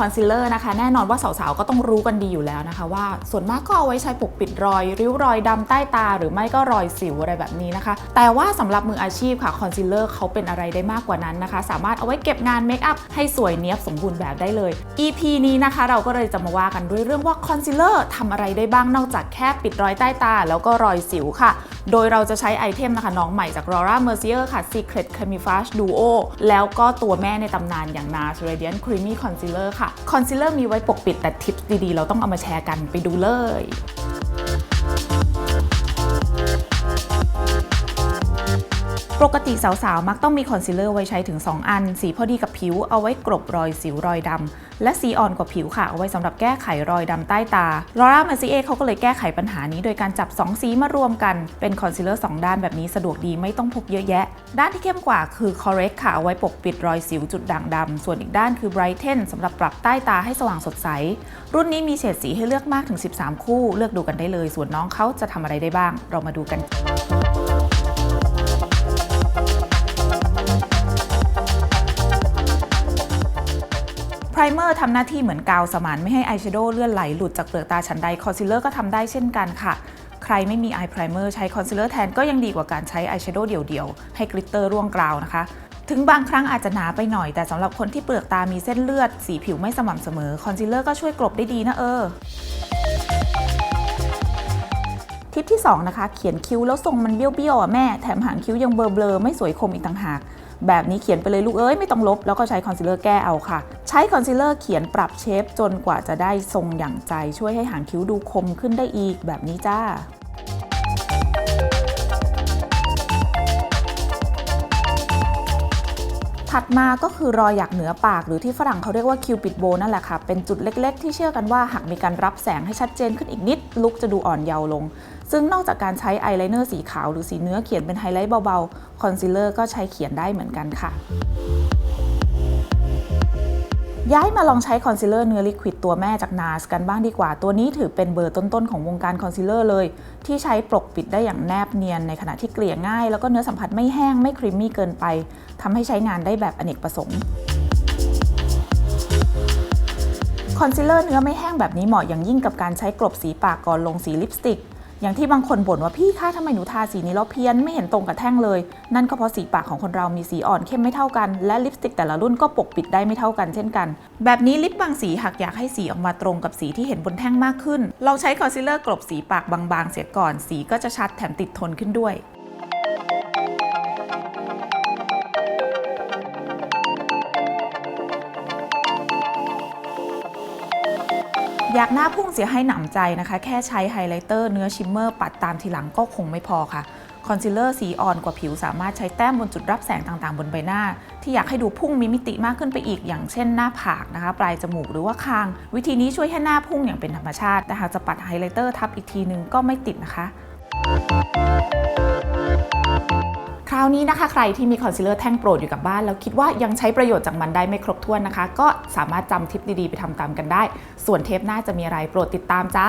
คอนซีลเลอร์นะคะ แน่นอนว่าสาวๆ ก็ต้องรู้กันดีอยู่แล้วนะคะ ว่าส่วนมากก็เอาไว้ใช้ปกปิดรอย ริ้วรอยดำใต้ตา หรือไม่ก็รอยสิวอะไรแบบนี้นะคะ แต่ว่าสำหรับมืออาชีพค่ะคอนซีลเลอร์เขาเป็นอะไรได้มากกว่านั้นนะคะ สามารถเอาไว้เก็บงานเมคอัพให้สวยเนียบสมบูรณ์แบบได้เลย EP นี้นะคะ เราก็เลยจะมาว่ากันด้วยเรื่องว่าคอนซีลเลอร์ทำอะไรได้บ้างนอกจากแค่ปิดรอยใต้ตา แล้วก็รอยสิวค่ะโดยเราจะใช้ไอเทมนะคะน้องใหม่จาก Laura Mercier ค่ะ Secret Camouflage Duo แล้วก็ตัวแม่ในตำนานอย่าง NARS Radiant Creamy Concealer ค่ะ คอนซีลเลอร์มีไว้ปกปิดแต่ทิปดีๆ เราต้องเอามาแชร์กันไปดูเลย ปกติสาวๆ มักต้องมีคอนซีลเลอร์ไว้ใช้ถึง 2 อัน สีพอดีกับผิวเอาไว้กลบรอยสิวรอยดำ และสีอ่อนกว่าผิวค่ะ เอาไว้สำหรับแก้ไขรอยดำใต้ตา Laura Mercier เขาก็เลยแก้ไขปัญหานี้ โดยการจับ 2 สีมารวมกัน เป็นคอนซีลเลอร์ 2 ด้านแบบนี้สะดวกดีไม่ต้องพกเยอะแยะ ด้านที่เข้มกว่าคือ Correct ค่ะ เอาไว้ปกปิดรอยสิวจุดด่างดำ ส่วนอีกด้านคือ Brighten สำหรับปรับใต้ตาให้สว่างสดใส รุ่นนี้มีเฉดสีให้เลือกมากถึง 13 คู่ เลือกดูกันได้เลย ส่วนน้องเขาจะทำอะไรได้บ้าง เรามาดูกัน รเมอร์ทำหน้าที่เหมือนกาวสมานไม่ให้อายแชโดว์เลื่อนไหลหลุดจากเปลือกตาชั้นใดคอนซีลเลอร์ก็ทำได้เช่นกันค่ะ ใครไม่มีอายไพรเมอร์ใช้คอนซีลเลอร์แทนก็ยังดีกว่าการใช้อายแชโดว์เดี่ยวๆ ให้กลิตเตอร์ร่วงกราวนะคะถึงบางครั้งอาจจะหนาไปหน่อย แต่สำหรับคนที่เปลือกตามีเส้นเลือด สีผิวไม่สม่ำเสมอ คอนซีลเลอร์ก็ช่วยกลบได้ดีนะเออ ทิปที่ 2 นะคะ เขียนคิ้วแล้วทรงมันเบี้ยวๆอะแม่ แถมหางคิ้วยังเบลอๆ ไม่สวยคมอีกต่างหาก แบบนี้เขียนไปเลยลูกเอ้ยไม่ต้องลบแล้วก็ใช้คอนซีลเลอร์แก้เอาค่ะ ใช้คอนซีลเลอร์เขียนปรับเชฟจนกว่าจะได้ทรงอย่างใจช่วยให้หางคิ้วดูคมขึ้นได้อีกแบบนี้จ้า ถัดมาก็คือรอยหยักเหนือปากหรือที่ฝรั่งเขาเรียกว่าคิวปิดโบนั่นแหละค่ะ เป็นจุดเล็กๆ ที่เชื่อกันว่าหากมีการรับแสงให้ชัดเจนขึ้นอีกนิด ลุกจะดูอ่อนเยาว์ลง ซึ่งนอกจากการใช้อายไลเนอร์สีขาวหรือสีเนื้อเขียนเป็นไฮไลท์เบาๆ คอนซีลเลอร์ก็ใช้เขียนได้เหมือนกันค่ะ ย้ายมาลองใช้คอนซีลเลอร์เนื้อลิควิดตัวแม่จาก NARS กันบ้างดีกว่า ตัวนี้ถือเป็นเบอร์ต้นๆของวงการคอนซีลเลอร์เลย ที่ใช้ปกปิดได้อย่างแนบเนียนในขณะที่เกลี่ยง่าย แล้วก็เนื้อสัมผัสไม่แห้งไม่ครีมมี่เกินไปทำให้ใช้งานได้แบบอเนกประสงค์คอนซีลเลอร์เนื้อไม่แห้งแบบนี้เหมาะอย่างยิ่งกับการใช้กลบสีปากก่อนลงสีลิปสติก อย่างที่บางคนบ่นว่าพี่คะทำไมหนูทาสีนี้แล้วเพี้ยนไม่เห็นตรงกับแท่งเลย นั่นก็เพราะสีปากของคนเรามีสีอ่อนเข้มไม่เท่ากัน และลิปสติกแต่ละรุ่นก็ปกปิดได้ไม่เท่ากันเช่นกัน แบบนี้ลิปบางสีหากอยากให้สีออกมาตรงกับสีที่เห็นบนแท่งมากขึ้น ลองใช้คอนซีลเลอร์กลบสีปากบางๆเสียก่อน สีก็จะชัดแถมติดทนขึ้นด้วย อยากหน้าพุ่งเสียให้หนำใจนะคะ แค่ใช้ไฮไลท์เตอร์เนื้อชิมเมอร์ปัดตามทีหลังก็คงไม่พอค่ะ คอนซีลเลอร์สีอ่อนกว่าผิวสามารถใช้แต้มบนจุดรับแสงต่างๆ บนใบหน้า ที่อยากให้ดูพุ่งมีมิติมากขึ้นไปอีก อย่างเช่นหน้าผากนะคะ ปลายจมูกหรือว่าคาง วิธีนี้ช่วยให้หน้าพุ่งอย่างเป็นธรรมชาติแต่หากจะปัดไฮไลท์เตอร์ทับอีกทีนึงก็ไม่ติดนะคะ คราวนี้นะคะ ใครที่มีคอนซีลเลอร์แท่งโปรดอยู่กับบ้านแล้วคิดว่ายังใช้ประโยชน์จากมันได้ไม่ครบถ้วนนะคะ ก็สามารถจำทิปดีๆ ไปทำตามกันได้ ส่วนเทปหน้าจะมีอะไรโปรดติดตามจ้า